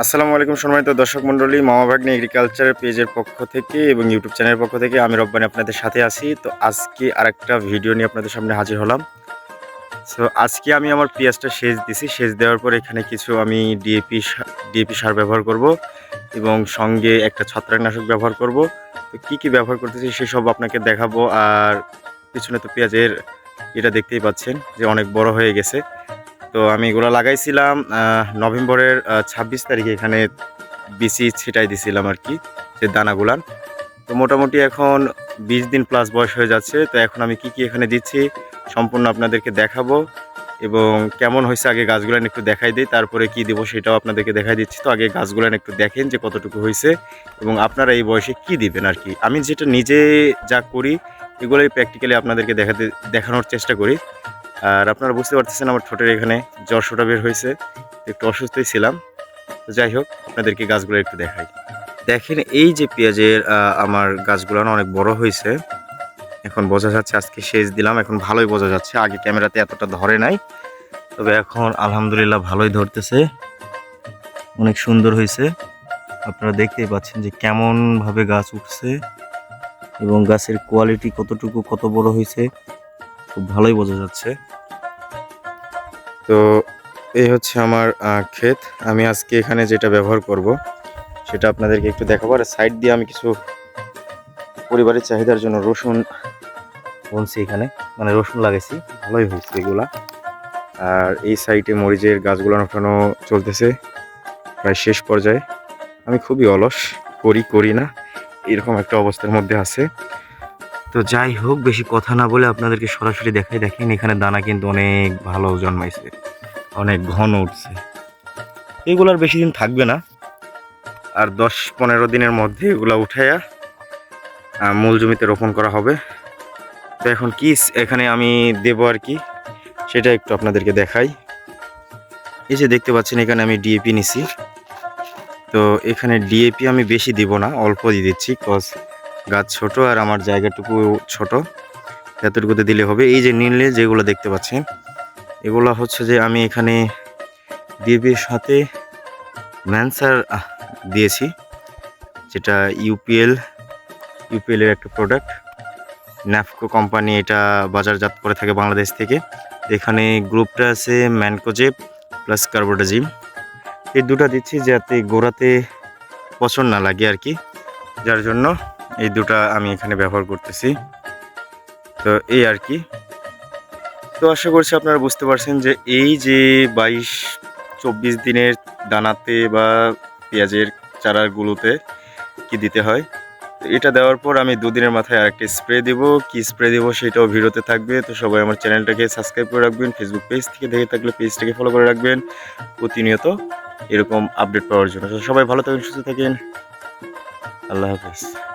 আসসালামু আলাইকুম সম্মানিত দর্শক মণ্ডলী মামা ভাগ্নে এগ্রিকালচার পেজের পক্ষ থেকে এবং ইউটিউব চ্যানেলের পক্ষ থেকে আমি রব্বানি আপনাদের সাথে আছি। তো আজকে আরেকটা ভিডিও নিয়ে আপনাদের সামনে হাজির হলাম। সো আজকে আমি আমার পেঁয়াজটা সেচ দিছি। সেচ দেওয়ার পর এখানে কিছু আমি ডিএপি ডিএপি সার ব্যবহার করব এবং সঙ্গে একটা ছত্রাকনাশক ব্যবহার করব। তো কী কী ব্যবহার করতেছি সেসব আপনাকে দেখাবো। আর পিছনে তো পেঁয়াজের এটা দেখতেই পাচ্ছেন যে অনেক বড় হয়ে গেছে। তো আমি এগুলো লাগাইছিলাম নভেম্বরের ছাব্বিশ তারিখে এখানে বিসি ছিটাই দিছিলাম আর কি, যে দানাগুলান। তো মোটামুটি এখন বিশ দিন প্লাস বয়স হয়ে যাচ্ছে, তো এখন আমি কি কি এখানে দিচ্ছি সম্পূর্ণ আপনাদেরকে দেখাবো এবং কেমন হয়েছে আগে গাছগুলান একটু দেখাই দিই, তারপরে কি দেবো সেটাও আপনাদেরকে দেখাই দিচ্ছি। তো আগে গাছগুলান একটু দেখেন যে কতটুকু হয়েছে এবং আপনারা এই বয়সে কি দিবেন আর কি। আমি যেটা নিজে যা করি, এগুলোই প্র্যাকটিক্যালি আপনাদেরকে দেখাতে, দেখানোর চেষ্টা করি। আর আপনারা বুঝতে পারতেছেন আমার ঠোঁটের এখানে জ্বর সোটা বের হয়েছে। একটু অসুস্থই ছিলাম। তো যাই হোক, আপনাদেরকে গাছগুলো একটু দেখাই। দেখেন, এই যে পেঁয়াজের আমার গাছগুলো অনেক বড় হয়েছে। এখন বোঝা যাচ্ছে আজকে সেচ দিলাম। এখন ভালোই বোঝা যাচ্ছে। আগে ক্যামেরাতে এতটা ধরে নাই। তবে এখন আলহামদুলিল্লাহ ভালোই ধরতেছে। অনেক সুন্দর হয়েছে। আপনারা দেখতেই পাচ্ছেন যে কেমনভাবে গাছ উঠছে এবং গাছের কোয়ালিটি কতটুকু কত বড় হয়েছে। খুব ভালোই বোঝা যাচ্ছে। তো এই হচ্ছে আমার ক্ষেত। আমি আজকে এখানে যেটা ব্যবহার করব, সেটা আপনাদেরকে একটু দেখাবো। আর সাইড দিয়ে আমি কিছু পরিবারের চাহিদার জন্য রসুন বুনছি এখানে। মানে রসুন লাগাইছি, ভালোই হয়েছে এগুলা। আর এই সাইডে মরিচের গাছগুলো ওঠানো চলতেছে, প্রায় শেষ পর্যায়ে। আমি খুবই অলস, করি করি না। এরকম একটা অবস্থার মধ্যে আছে। তো যাই হোক, বেশি কথা না বলে আপনাদেরকে সরাসরি দেখাই। দেখেন, এখানে দানা কিন্তু অনেক ভালো জন্মাইছে। অনেক ঘন উঠছে। এগুলো আর বেশি দিন থাকবে না। আর দশ পনেরো দিনের মধ্যে এগুলো উঠাইয়া মূল জমিতে রোপণ করা হবে। তো এখন কি এখানে আমি দেব আর কি, সেটা একটু আপনাদেরকে দেখাই। এই যে দেখতে পাচ্ছেন, এখানে আমি ডিএপি নিছি। তো এখানে ডিএপি আমি বেশি দিব না, অল্প দিয়ে দিচ্ছি কজ গাছ ছোট আর আমার জায়গাটুকু ছোট। এতটুকুতে দিলে হবে। এই যে নীলে যেগুলো দেখতে পাচ্ছেন এগুলো হচ্ছে যে আমি এখানে ডিএপির সাথে ম্যানসার দিয়েছি, যেটা ইউপিএল, ইউপিএলের একটা প্রোডাক্ট ন্যাফকো কোম্পানি এটা বাজারজাত করে থাকে বাংলাদেশ থেকে। এখানে গ্রুপটা আছে ম্যানকোজেপ প্লাস কার্বোডাজিম এই দুটো দিচ্ছি যাতে গোড়াতে পছন্দ না লাগে আর কি। যার জন্য এই দুটা আমি এখানে ব্যবহার করতেছি। তো এই আর কি। তো আশা করছি আপনারা বুঝতে পারছেন যে এই যে বাইশ, চব্বিশ দিনের দানাতে বা পেঁয়াজের চারাগুলোতে কি দিতে হয়? তো এটা দেওয়ার পর আমি দুদিনের মাথায় আরেকটা স্প্রে দেব। কি স্প্রে দেবো সেটাও ভিডিওতে থাকবে। তো সবাই আমার চ্যানেলটাকে সাবস্ক্রাইব করে রাখবেন। ফেসবুক পেজ থেকে দেখে থাকলে পেজটাকে ফলো করে রাখবেন। প্রতিনিয়ত এরকম আপডেট পাওয়ার জন্য। সবাই ভালো থাকেন, সুস্থ থাকেন। আল্লাহ হাফেজ।